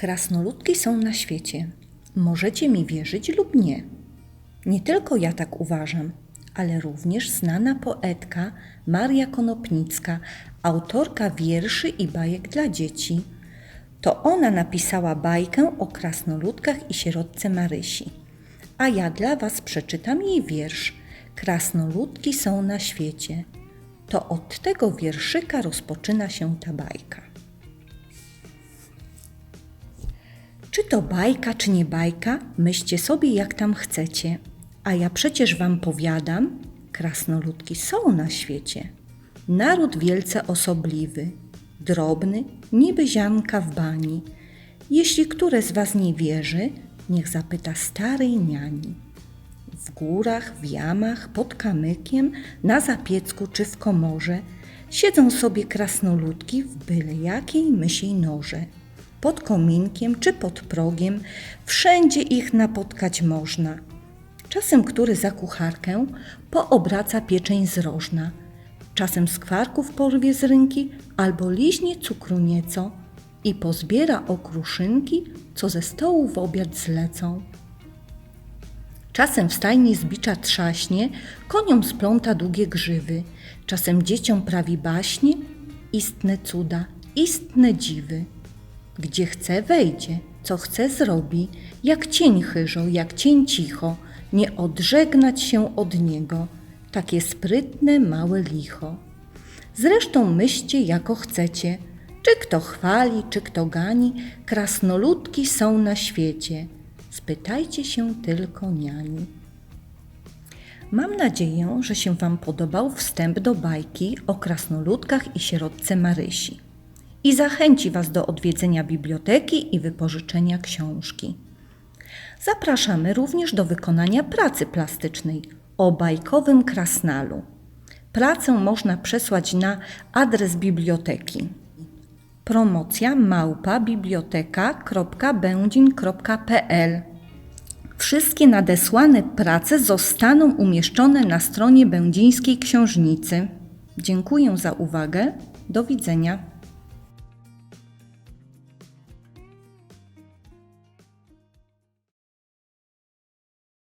Krasnoludki są na świecie. Możecie mi wierzyć lub nie. Nie tylko ja tak uważam, ale również znana poetka Maria Konopnicka, autorka wierszy i bajek dla dzieci. To ona napisała bajkę o krasnoludkach i sierotce Marysi. A ja dla Was przeczytam jej wiersz. Krasnoludki są na świecie. To od tego wierszyka rozpoczyna się ta bajka. Czy to bajka, czy nie bajka, myślcie sobie jak tam chcecie. A ja przecież wam powiadam, krasnoludki są na świecie. Naród wielce osobliwy, drobny, niby ziarnka w bani. Jeśli które z was nie wierzy, niech zapyta starej niani. W górach, w jamach, pod kamykiem, na zapiecku czy w komorze siedzą sobie krasnoludki w byle jakiej mysiej norze. Pod kominkiem czy pod progiem wszędzie ich napotkać można. Czasem który za kucharkę poobraca pieczeń zrożna, czasem skwarków porwie z rynki albo liźnie cukru nieco i pozbiera okruszynki, co ze stołu w obiad zlecą. Czasem w stajni z bicza trzaśnie, koniom spląta długie grzywy, czasem dzieciom prawi baśnie, istne cuda, istne dziwy. Gdzie chce wejdzie, co chce zrobi, jak cień chyżo, jak cień cicho, nie odżegnać się od niego, takie sprytne małe licho. Zresztą myślcie jako chcecie, czy kto chwali, czy kto gani, krasnoludki są na świecie. Spytajcie się tylko niani. Mam nadzieję, że się Wam podobał wstęp do bajki o krasnoludkach i sierotce Marysi i zachęci Was do odwiedzenia biblioteki i wypożyczenia książki. Zapraszamy również do wykonania pracy plastycznej o bajkowym krasnalu. Pracę można przesłać na adres biblioteki. Promocja małpa biblioteka.będzin.pl Wszystkie nadesłane prace zostaną umieszczone na stronie Będzińskiej Książnicy. Dziękuję za uwagę. Do widzenia.